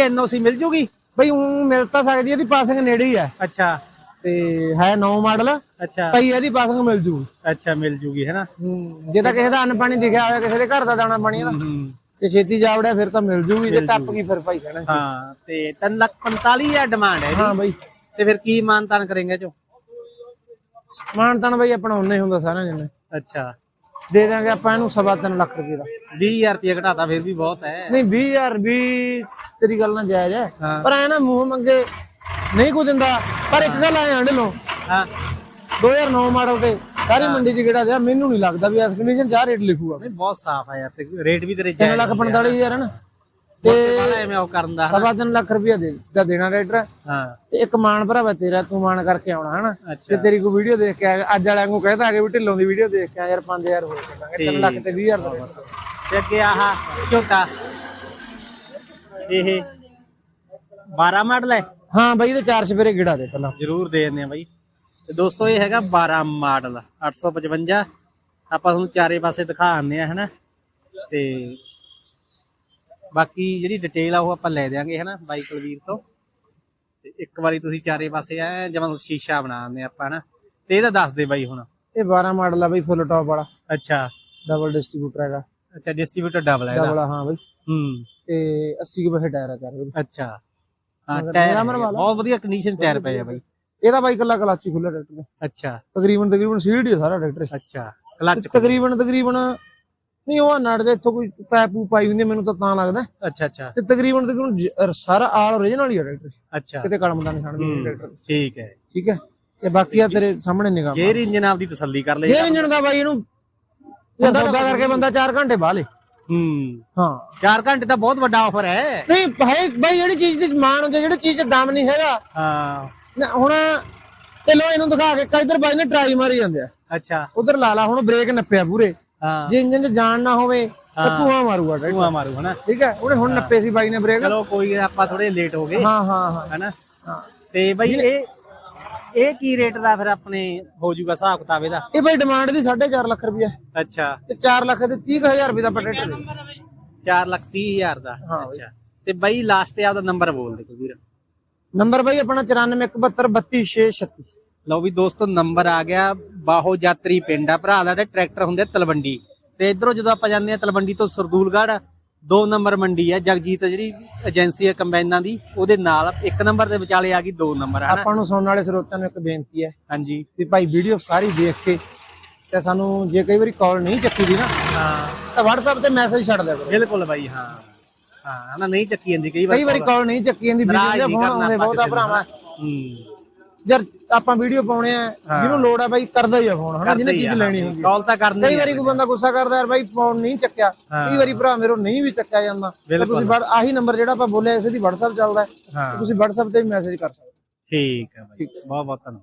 NOC ਮਿਲ ਜੂਗੀ? ਬਈ ਉਹ ਮਿਲ ਤਾਂ ਸਕਦੀ ਹੈ, ਇਹਦੀ ਪਾਸਿੰਗ ਨੇੜੇ ਹੀ ਹੈ ਅੱਛਾ। ਤੇ ਹੈ 9 ਮਾਡਲ। ਅੱਛਾ। ਪਈ ਇਹਦੀ ਪਾਸਿੰਗ ਮਿਲ ਜੂ ਅੱਛਾ ਮਿਲ ਜੂਗੀ ਹੈ ਨਾ? ਜੇ ਤਾਂ ਕਿਸੇ ਦਾ ਅੰਨ ਪਾਣੀ ਦਿਖਿਆ ਹੋਇਆ ਕਿਸੇ ਦੇ ਘਰ ਦਾ ਦਾਣਾ ਪਾਣੀ ਹੂੰ ਤੇ ਛੇਤੀ ਜਾਵੜਿਆ ਫਿਰ ਤਾਂ ਮਿਲ ਜੂਗੀ ਜੇ ਟੱਪ ਗਈ ਫਿਰ ਭਾਈ ਕਹਿਣਾ। ਹਾਂ ਤੇ 3 ਲੱਖ 45000 ਡਿਮਾਂਡ ਹੈ ਹਾਂ ਬਈ। ਤੇ ਫਿਰ ਕੀ ਮਾਨਤਾਨ ਕਰੇਂਗੇ ਚੋ? ਮਾਨ ਤਾਨ ਬਈ ਆਪਣਾ ਉਹਨੇ ਹੁੰਦਾ ਸਾਰਿਆਂ ਜਿੰਨੇ ਅੱਛਾ। ਦੇ ਦਾਂਗੇ ਆਪਾਂ ਇਹਨੂੰ ਸਵਾ ਤਿੰਨ ਲੱਖ ਰੁਪਏ ਦਾ। 20000 ਰੁਪਏ ਘਟਾਤਾ ਫਿਰ ਵੀ ਬਹੁਤ ਹੈ। ਨਹੀਂ 20000 ਵੀ ਤੇਰੀ ਗੱਲ ਨਾਲ ਜਾਇਜ਼ ਹੈ। ਪਰ ਐ ਨਾ ਮੂੰਹ ਮੰਗੇ ਨਹੀਂ ਕੋ ਦਿੰਦਾ ਪਰ ਇੱਕ ਗੱਲ ਆਏ ਹੰਡ ਲੋ ਹਾਂ। 2009 ਮਾਡਲ ਤੇ ਸਾਰੀ ਮੰਡੀ 'ਚ ਕਿਹੜਾ ਦਿਆ ਮੈਨੂੰ ਨਹੀਂ ਲੱਗਦਾ ਵੀ ਇਸ ਕੰਡੀਸ਼ਨ 'ਚ ਆਹ ਰੇਟ ਲਿਖੂਗਾ। ਨਹੀਂ ਬਹੁਤ ਸਾਫ਼ ਆ ਯਾਰ ਤੇ ਰੇਟ ਵੀ ਤੇਰੇ 3 ਜਾਇਜ਼ ਲੱਖ 45000 ਹੈ ਨਾ। ਤੇ ਐਵੇਂ ਉਹ ਕਰਨ ਦਾ ਸਵਾ ਤਿੰਨ ਲੱਖ ਰੁਪਏ ਦੇ ਦਾ ਦੇਣਾ ਰੇਟਰ ਹਾਂ। ਤੇ ਇੱਕ ਮਾਨ ਭਰਾਵਾ ਤੇਰਾ ਤੂੰ ਮਾਨ ਕਰਕੇ ਆਉਣਾ ਹਨਾ? ਤੇ ਤੇਰੀ ਕੋਈ ਵੀਡੀਓ ਦੇਖ ਕੇ ਅੱਜ ਵਾਲਿਆਂ ਨੂੰ ਕਹਿਤਾ ਕਿ ਵੀ ਢਿੱਲੋਂ ਦੀ ਵੀਡੀਓ ਦੇਖ ਕੇ ਆ ਯਾਰ 5000 ਹੋਰ ਕੱਢਾਂਗੇ 3 ਲੱਖ ਤੇ 20000 ਦਾ। ਤੇ ਅੱਗੇ ਆਹ ਝੋਟਾ। ਇਹ 12 ਮਾਡਲ ਹੈ? ਹਾਂ ਬਈ ਇਹਦੇ ਚਾਰ ਸਪੇਰੇ ਗਿੜਾ ਦੇ ਪਹਿਲਾਂ। ਜਰੂਰ ਦੇ ਦਿੰਦੇ ਆ ਬਾਈ। ਤੇ ਦੋਸਤੋ ਇਹ ਹੈਗਾ 12 ਮਾਡਲ 855 ਆਪਾਂ ਤੁਹਾਨੂੰ ਚਾਰੇ ਪਾਸੇ ਦਿਖਾ ਦਿੰਦੇ ਆ ਹਨਾ? ਤੇ ਬਾਕੀ ਜਿਹੜੀ ਡਿਟੇਲ ਆ ਉਹ ਆਪਾਂ ਲੈ ਦਿਆਂਗੇ ਹਨਾ ਬਾਈ ਕੁਲਵੀਰ ਤੋਂ। ਤੇ ਇੱਕ ਵਾਰੀ ਤੁਸੀਂ ਚਾਰੇ ਪਾਸੇ ਐ ਜਿਵੇਂ ਸ਼ੀਸ਼ਾ ਬਣਾ ਦਿੰਦੇ ਆਪਾਂ ਹਨਾ। ਤੇ ਇਹਦਾ ਦੱਸ ਦੇ ਬਾਈ ਹੁਣ। ਇਹ 12 ਮਾਡਲ ਆ ਬਈ ਫੁੱਲ ਟੌਪ ਵਾਲਾ। ਅੱਛਾ। ਡਬਲ ਡਿਸਟ੍ਰੀਬਿਊਟਰ ਹੈਗਾ। ਅੱਛਾ ਡਿਸਟ੍ਰੀਬਿਊਟਰ ਡਬਲ ਹੈ ਇਹਦਾ। ਡਬਲ ਹਾਂ ਬਈ। ਹੂੰ। ਤੇ 80 ਕੁ ਪੈਸੇ ਟਾਇਰ ਆ ਕਰ ਅੱਛਾ। ਹਾਂ ਟਾਇਰ। ਬਹੁਤ ਵਧੀਆ ਕੰਡੀਸ਼ਨ ਟਾਇਰ ਪਏ ਆ ਬਾਈ। ਇਹਦਾ ਬਾਈ ਕੱਲਾ ਕਲਾਚੀ ਖੁੱਲਾ ਟਰੈਕਟਰ ਦਾ ਅੱਛਾ। ਤਕਰੀਬਨ ਤਕਰੀਬਨ ਆ ਸਾਰਾ ਟਰੈਕਟਰ ਅੱਛਾ। ਕਲਚ ਤਕਰੀਬਨ ਤਕਰੀਬਨ ਨਹੀਂ ਉਹ ਨੜ ਦੇ ਇੱਥੋਂ ਕੋਈ ਪੈਪ ਪੂ ਪਾਈ ਹੁੰਦੀ ਮੈਨੂੰ ਤਾਂ ਤਾਂ ਲੱਗਦਾ। ਅੱਛਾ ਅੱਛਾ। ਤੇ ਤਕਰੀਬਨ ਤਕਰੀਬਨ ਜ- ਸਾਰਾ ਆਲ ਓਰੀਜਨਲ ਹੀ ਆ ਟਰੈਕਟਰ ਅੱਛਾ। ਕਿਤੇ ਕਲਮ ਦਾ ਨਿਸ਼ਾਨ ਵੀ ਨਹੀਂ ਟਰੈਕਟਰ। ਠੀਕ ਹੈ। ਠੀਕ ਹੈ? ਤੇ ਬਾਕੀ ਆ ਤੇਰੇ ਸਾਹਮਣੇ ਨਿਗਾਹ ਗੇਅਰ ਇੰਜਨ ਆਪਦੀ ਤਸੱਲੀ ਕਰ ਲੈ ਗੇਅਰ ਇੰਜਣ ਦਾ ਬਾਈ ਇਹਨੂੰ ਯਾਰ ਸੌਦਾ ਕਰਕੇ ਬੰਦਾ 4 ਘੰਟੇ ਬਾਹ ਲੇ। ਹੂੰ। ਹਾਂ। 4 ਘੰਟੇ ਤਾਂ ਬਹੁਤ ਵੱਡਾ ਆਫਰ ਹੈ। ਨਹੀਂ ਭਾਈ ਬਾਈ ਜਿਹੜੀ ਚੀਜ਼ ਦੀ ਮਾਣ ਹੁੰਦੀ ਜਿਹੜੀ ਚੀਜ਼ 'ਚ ਦਮ ਨਹੀਂ ਹੈਗਾ। ਹਾਂ। ਨਾ ਹੁਣ ਤੇ ਲੋ ਇਹਨੂੰ ਦਿਖਾ ਕੇ ਕਿਧਰ ਬਾਈ ਨੇ ਟਰਾਈ ਮਾਰੀ ਜਾਂਦੇ ਆ। ਅੱਛਾ। ਉਧਰ ਲਾ ਲਾ ਹੁਣ ਬ੍ਰੇਕ ਨੱਪਿਆ ਪੂਰੇ। ਹਾਂ। ਜੇ ਇੰਜਨ 'ਚ ਜਾਣ ਨਾ ਹੋਵੇ ਤਾਂ। ਧੂਆਂ ਮਾਰੂਗਾ ਧੂਆ ਮਾਰੂ ਹਨਾ? ਠੀਕ ਹੈ? ਉਹਨੇ ਹੁਣ ਨੱਪੇ ਸੀ ਬਾਈ ਨੇ ਬ੍ਰੇਕ ਚਲੋ ਕੋਈ ਨੀ, ਆਪਾਂ ਥੋੜੇ ਲੇਟ ਹੋ ਗਏ। ਹਾਂ ਹਾਂ ਹਾਂ। ਹਨਾ? ਹਾਂ। ਤੇ ਬਈ ਇਹ ਇਹ ਕੀ ਰੇਟ ਦਾ ਫਿਰ ਆਪਣੇ ਹੋ ਜਾਊਗਾ ਹਿਸਾਬ ਕਿਤਾਬ ਇਹਦਾ? ਇਹ ਬਾਈ ਡਿਮਾਂਡ ਦੀ 4.5 ਲੱਖ ਰੁਪਇਆ ਅੱਛਾ। ਤੇ 4 ਲੱਖ ਦੇ 30000 ਰੁਪਏ ਦਾ ਦੇ। 4 ਲੱਖ 30 ਹਜ਼ਾਰ ਦਾ। ਹਾਂ ਬਈ। ਅੱਛਾ। ਤੇ ਬਈ ਲਾਸਟ ਤੇ ਆਪਦਾ ਨੰਬਰ ਬੋਲ ਦੇ ਵੀਰ। ਨੰਬਰ ਬਾਈ ਆਪਣਾ 9417232636 ਲਓ ਵੀ ਦੋਸਤੋ ਨੰਬਰ ਆ ਗਿਆ ਬਾਹੋ ਯਾਤਰੀ ਪਿੰਡ ਆ। ਭਰਾ ਦਾ ਤੇ ਟਰੈਕਟਰ ਹੁੰਦੇ ਤਲਵੰਡੀ। ਤੇ ਇਧਰੋਂ ਜਦੋਂ ਆਪਾਂ ਜਾਂਦੇ ਆ ਤਲਵੰਡੀ ਤੋਂ ਸਰਦੂਲਗੜ੍ਹ ਦੋ ਨੰਬਰ ਮੰਡੀ ਆ ਜਗਜੀਤ ਜਿਹੜੀ ਏਜੰਸੀ ਹੈ ਕੰਬਾਈਨਾਂ ਦੀ ਉਹਦੇ ਨਾਲ ਇੱਕ ਨੰਬਰ ਦੇ ਵਿਚਾਲੇ ਆ ਗਈ ਦੋ ਨੰਬਰ ਹਨਾ ਆਪਾਂ ਨੂੰ ਸੁਣਨ ਵਾਲੇ ਸਰੋਤਿਆਂ ਨੂੰ ਇੱਕ ਬੇਨਤੀ ਹੈ ਹਾਂਜੀ। ਵੀ ਭਾਈ ਵੀਡੀਓ ਸਾਰੀ ਦੇਖ ਕੇ ਤੇ ਸਾਨੂੰ ਜੇ ਕਈ ਵਾਰੀ ਕਾਲ ਨਹੀਂ ਚੱਕੀ ਦੀ ਨਾ ਹਾਂ। ਤਾਂ WhatsApp ਤੇ ਮੈਸੇਜ ਛੱਡ ਕਰੋ। ਬਿਲਕੁਲ ਬਾਈ ਹਾਂ। ਹਾਂ ਹਨਾ ਨਹੀਂ ਚੱਕੀ ਜਾਂਦੀ ਕਈ ਵਾਰ ਕਈ ਵਾਰੀ ਕਾਲ ਨਹੀਂ ਚੱਕੀ ਜਾਂਦੀ ਵੀਡੀਓ ਦੇ ਫੋਨ ਆਉਂਦੇ ਬਹੁਤਾ ਨੂੰ, ਭਰਾਵਾ। ਹੂੰ। ਯਾਰ ਆਪਾਂ ਵੀਡੀਓ ਪਾਉਣੇ ਆ ਜਿਹਨੂੰ ਲੋੜ ਆ ਬਾਈ ਕਰਦਾ ਹੀ ਆ ਫੋਨ ਹਨਾ? ਜਿਹਨੇ ਚੀਜ਼ ਲੈਣੀ ਹੁੰਦੀ ਕਾਲ ਤਾਂ ਕਰਨੀ ਕਈ ਵਾਰੀ ਕੋਈ ਬੰਦਾ ਗੁੱਸਾ ਕਰਦਾ ਯਾਰ ਬਾਈ ਫੋਨ ਨਹੀਂ ਚੱਕਿਆ। ਕਈ ਵਾਰੀ ਭਰਾ ਮੇਰੋ ਨਹੀਂ ਵੀ ਚੱਕਿਆ ਜਾਂਦਾ। ਤੁਸੀਂ ਵੜ- ਆਹੀ ਨੰਬਰ ਜਿਹੜਾ ਆਪਾਂ ਬੋਲਿਆ ਇਸੇ ਦੀ WhatsApp ਚੱਲਦਾ ਤੁਸੀਂ WhatsApp ਤੇ ਵੀ ਮੈਸੇਜ ਕਰ ਸਕਦੇ ਠੀਕ ਹੈ ਬਾਈ। ਬਹੁਤ ਬਹੁਤ ਧੰਨਵਾਦ।